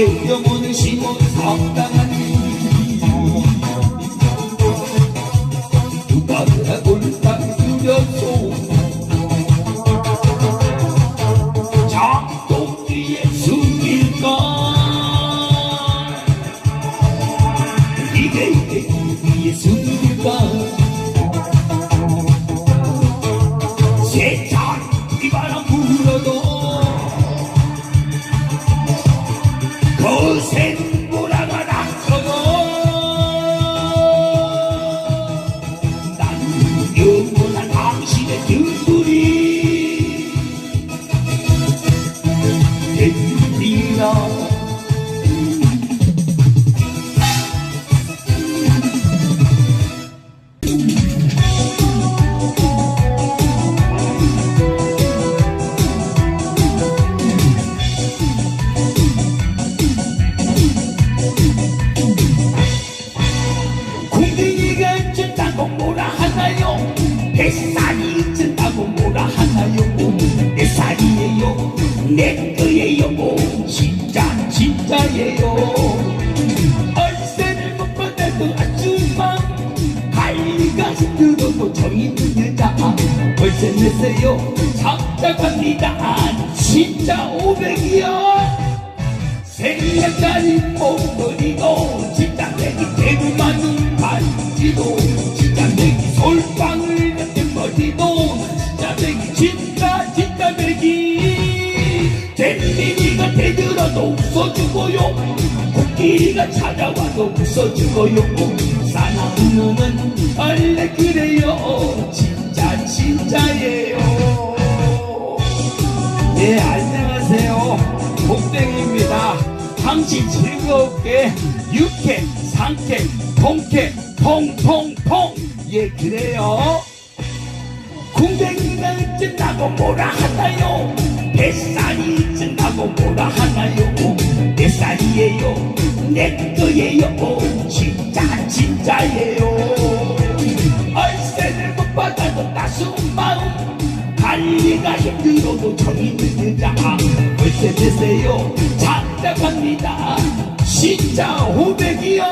내 영혼을 심어 상 되리 생략까지 목걸이도 진짜 내기 대구만은 반지도 진짜 내기 솔방울 같은 머리도 진짜 내기 진짜 진짜 내기 잼민이가 대들어도 웃어주고요 코끼리가 찾아와도 웃어주고요 사나우는 원래 그래요 진짜 진짜예요 네, 안녕하세요. 복댕입니다. 당신 즐겁게, 육회, 상쾌, 통쾌, 통통통. 예, 그래요. 궁뎅이가 찐다고 뭐라 하나요? 뱃살이 찐다고 뭐라 하나요? 내 살이에요. 내 거예요. 진짜, 진짜예요. 얼쇠를 못 받아도 따스운 마음. 관리가 힘들어도 정이 여자 월세 내세요 착잡합니다. 진짜 호백이요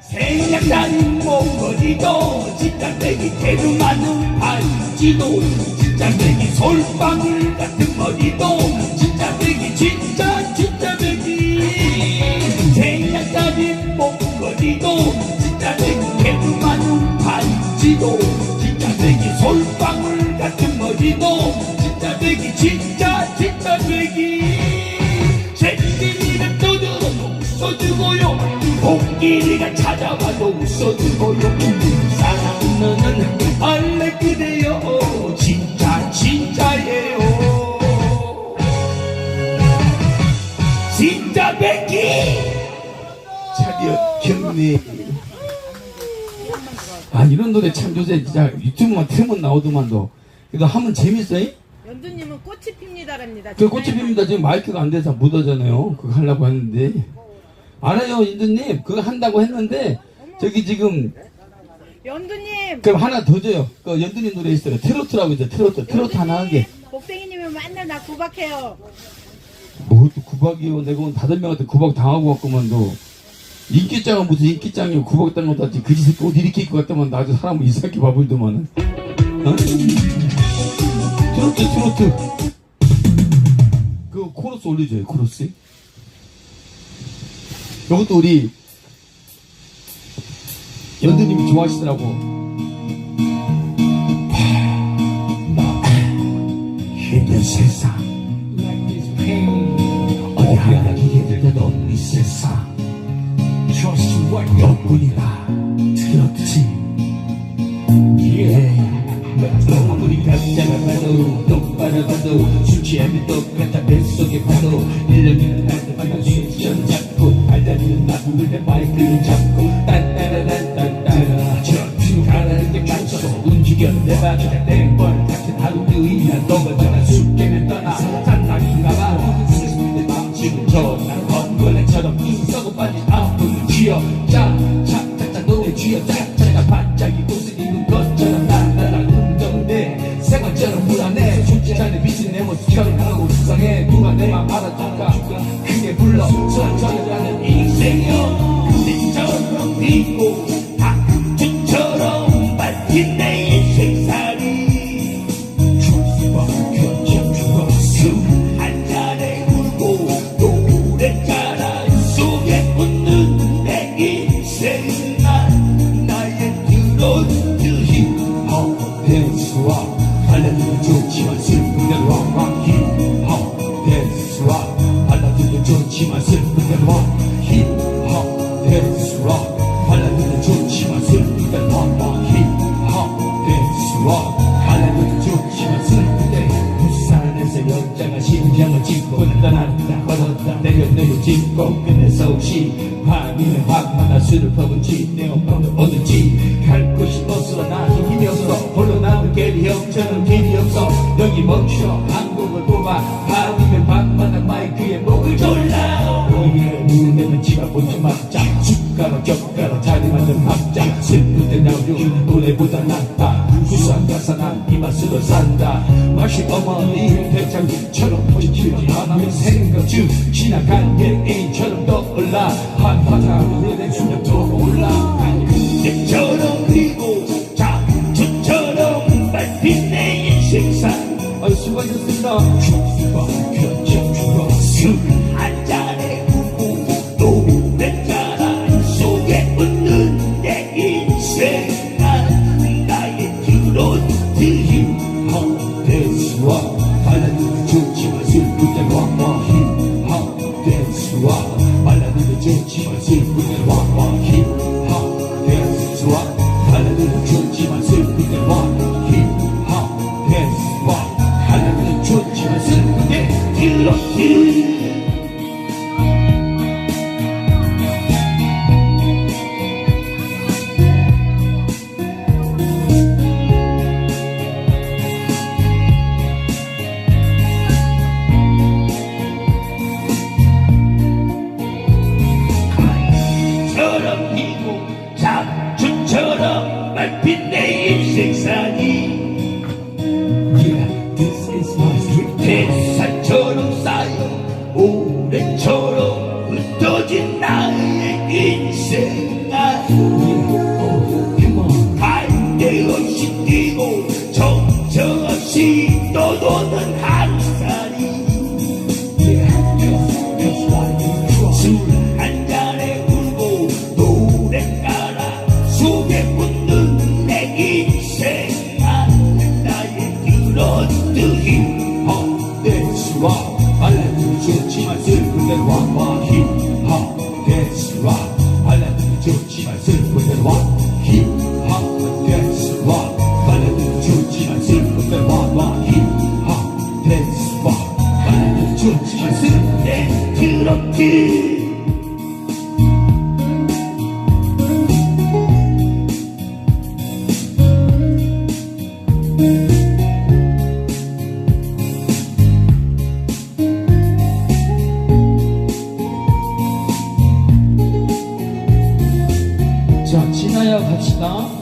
생략다닌 목걸이도 진짜 내기 대두 많은 반지도 진짜 내기 솔방울 같은 머리도 진짜 내기 진짜 진짜 내기. 생략다닌 목걸이도 진짜 내기 대두 많은 반지도 진짜 배기 솔방울 같은 머리도 진짜 배기 진짜 진짜 배기 웃어주고요. 공길이가 찾아와도 웃어주고요. 사랑하는 알레 그대요 진짜 진짜예요. 진짜 배기. 차디어 경리 아 이런 노래 참 요새 진짜 유튜브만 틀면 나오더만도 그래도 하면 재밌어요? 연두님은 꽃이 핍니다랍니다. 그 꽃이 핍니다. 지금 마이크가 안 돼서 못 하잖아요. 그거 하려고 했는데 알아요 인두님? 그거 한다고 했는데 저기 지금 연두님. 그럼 하나 더 줘요. 그 연두님 노래 있어요. 트로트라고 있어요. 트로트 트로트 하나 하게. 복댕이님은 맨날 나 구박해요. 뭐또 구박이요. 내가 오늘 다섯 명한테 구박 당하고 왔구만 너. 인기짱은 무슨 인기짱이고 구박 당한 것도 아니지. 그지 새끼 옷 이렇게 입고 갔다만. 나도 사람을 이상하게 봐버리더만은 어? 트로트 트로트. 그 코러스 올려줘요 코러스 이것도 우리 연두님이 좋아하시더라고. 나 힘든 세상. 어디 하나 기대도 이 세상. 너뿐이라 들었지? 예 아무리 각자가 봐도 똑바로 봐도 술 취하면 똑같아 뱃속에 파도 1년이면 날때마다 수션 잡고 알다리는 나부를 내 마이크를 잡고 딴따라란딴따라. 저팀 가라는데 깜짝 움직여 내가 그냥 땡벌 같은 하루 의미한 너가 전화 숙제는 떠나 산낙인가봐. 슬슬 마음치고 저난 번거래처럼 썩어 결혼하고 수상해. 누가 내맘 알아줄까? 그게 불러. 선전하 맛으로 산다. 맛이 어머니 대장금처럼 보이지 않으면 생각 중 지나간 예인처럼 떠올라. 한바탕으로 내 주력 떠올라. 그때처럼 그 you. 떠 진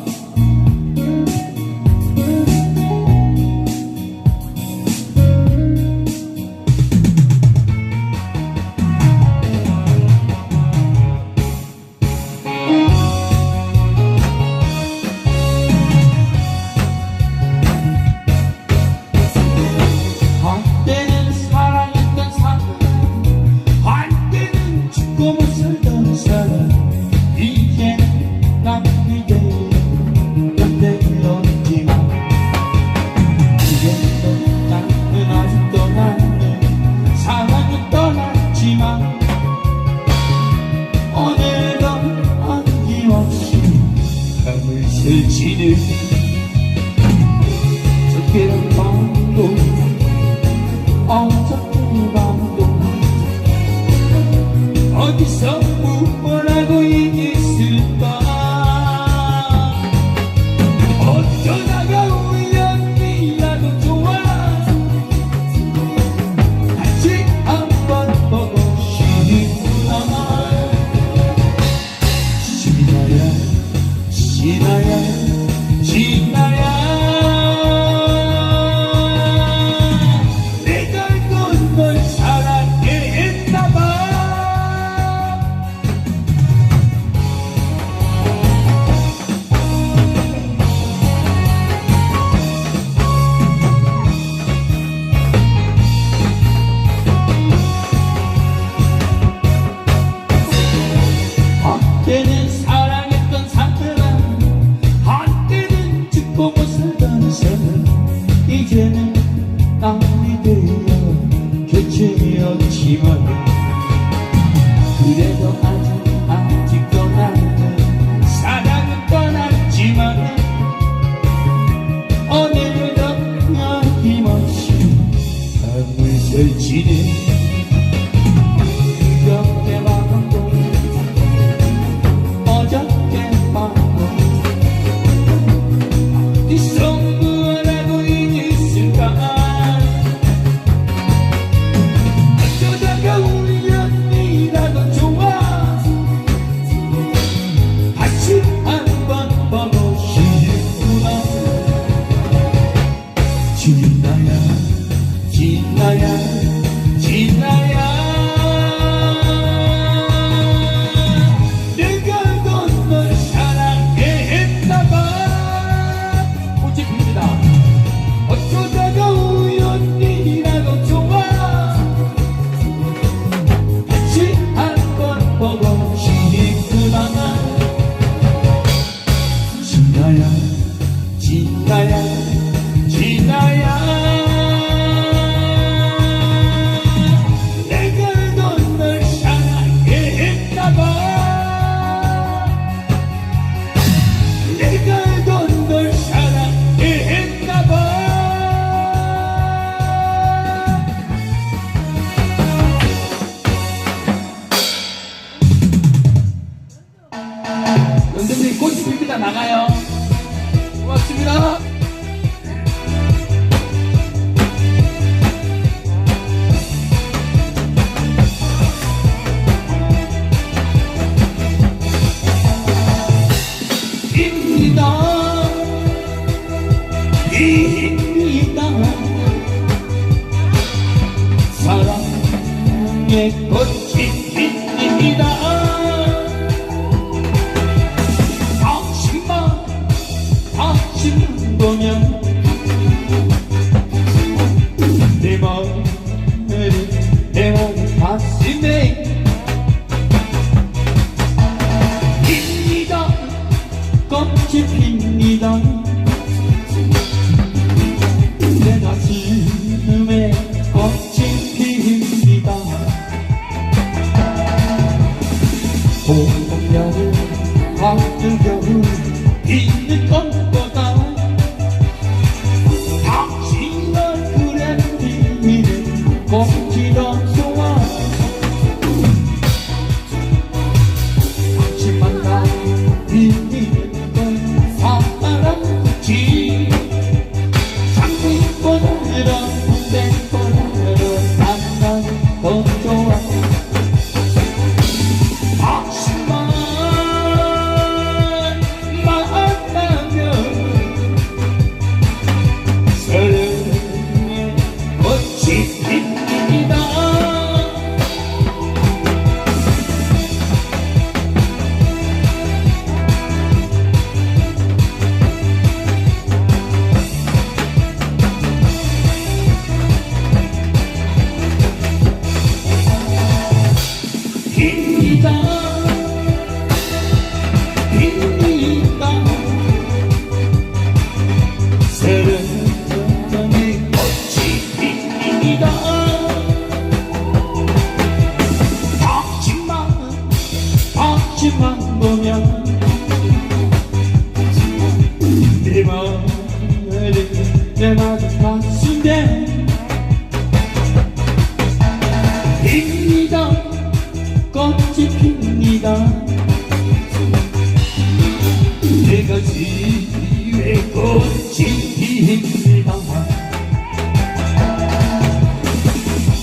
사랑의 꽃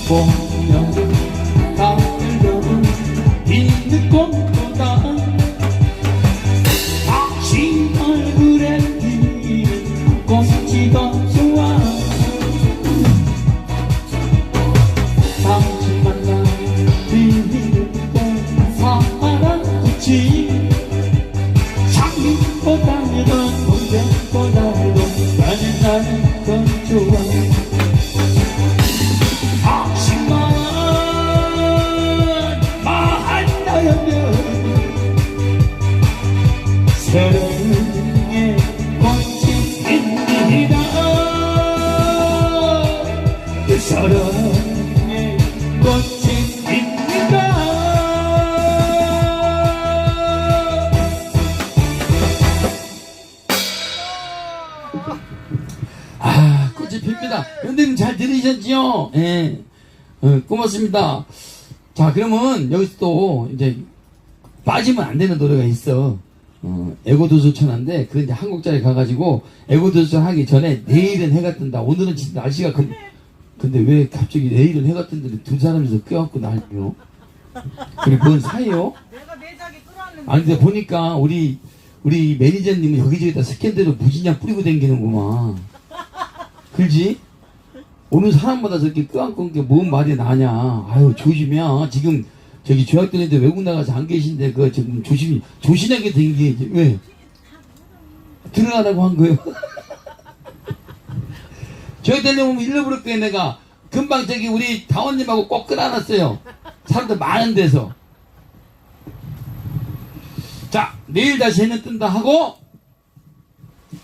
보 사랑의 꽃이 핍니다 아, 꽃이 핍니다. 연대님 잘 들으셨지요? 예. 어, 고맙습니다. 자, 그러면 여기서 또 이제 빠지면 안 되는 노래가 있어. 어, 에고도수천한데 그 이제 한국자리 가가지고 에고도수천 하기 전에 내일은 해가 뜬다. 오늘은 진짜 날씨가 근, 근데 왜 갑자기 내일은 해가 뜬데 두 사람이서 날려? 그래, 뭔 사이요? 아니 근데 보니까 우리 우리 매니저님은 여기저기다 스캔들을 무진장 뿌리고 다니는구만 그지? 오는 사람마다 저렇게 끄안꺼는 게뭔 말이 나냐 아유 조심해 지금 저기 조약들인데 외국 나가서 안 계신데 그 지금 조심히 조신하게 댕기지 왜? 들어가라고 한 거예요 조약들님 일러 부를 거야 내가 금방 저기 우리 다원님하고 꼭 끌어놨어요 사람들 많은 데서 자, 내일 다시 해는 뜬다 하고,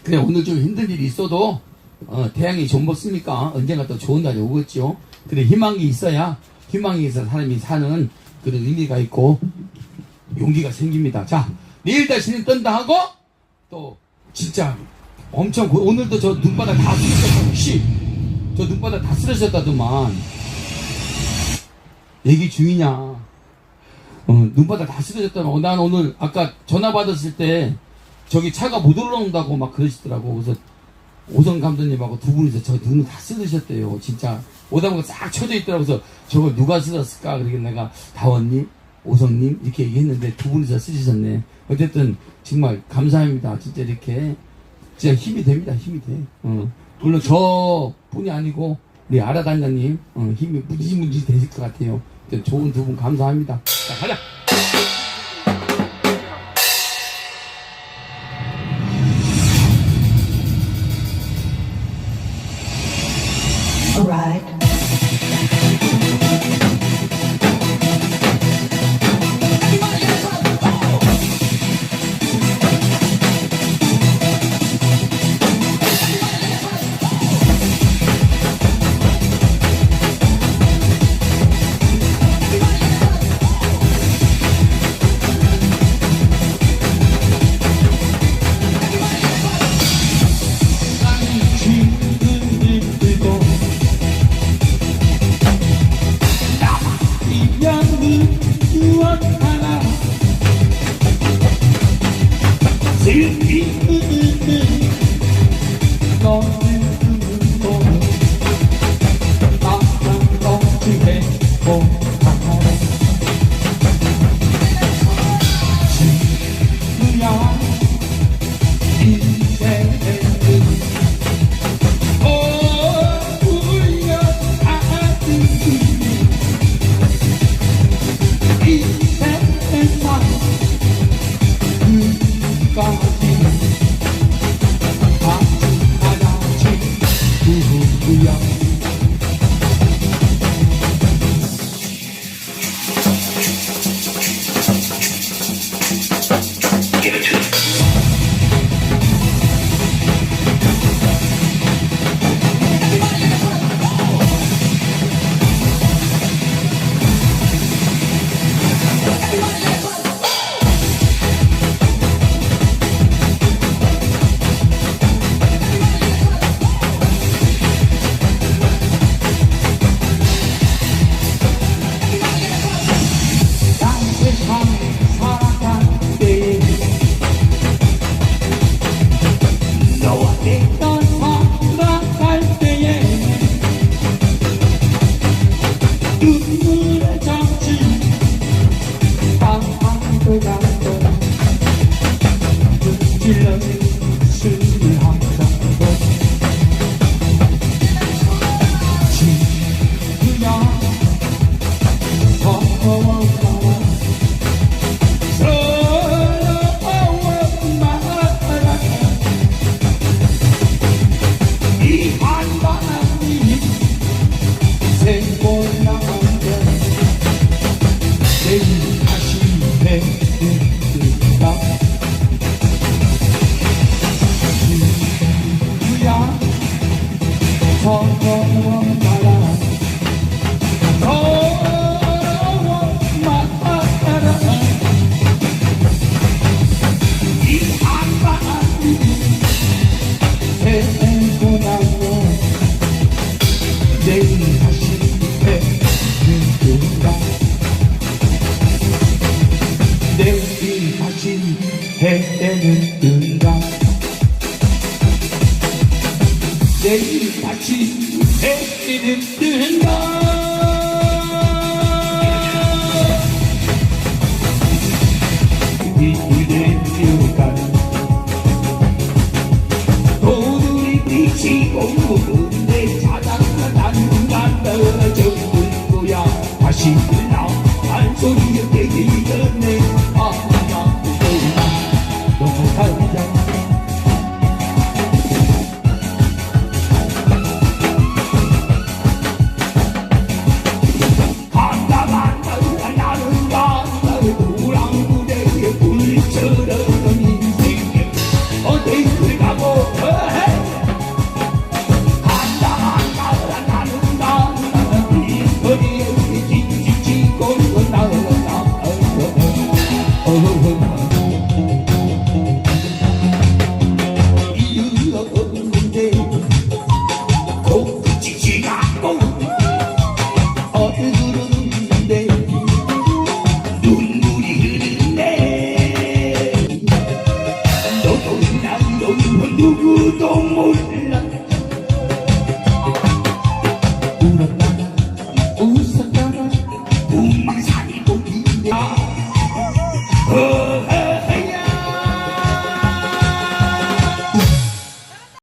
그래, 오늘 좀 힘든 일이 있어도, 어, 태양이 좀 먹습니까? 언젠가 또 좋은 날이 오겠죠? 그래, 희망이 있어야, 희망이 있어 사람이 사는 그런 의미가 있고, 용기가 생깁니다. 자, 내일 다시는 뜬다 하고, 또, 진짜, 엄청, 고- 오늘도 저 눈바닥 다 쓰러졌다, 혹시, 저 눈바닥 다 쓰러졌다더만, 얘기 중이냐. 어, 눈바닥 다 쓰러졌다는 어, 난 오늘 아까 전화 받았을 때 저기 차가 못 올라온다고 막 그러시더라고. 그래서 오성 감독님하고 두 분이서 저 눈을 다 쓰러셨대요. 진짜 오다 보니까 싹 쳐져 있더라고. 그래서 저걸 누가 쓰셨을까? 그러게 내가 다원님 오성님 이렇게 얘기했는데 두 분이서 쓰시셨네. 어쨌든 정말 감사합니다. 진짜 이렇게 진짜 힘이 됩니다 힘이 돼. 어. 물론 저 뿐이 아니고 우리 아라단장님 어, 힘이 무지무지 되실 것 같아요. 좋은 두 분 감사합니다. 자 가자 내일 다시 해지는 뜬다 지고는데 자다가 난간 떨어져 있는 야. 다시 나 발소리가 들리던데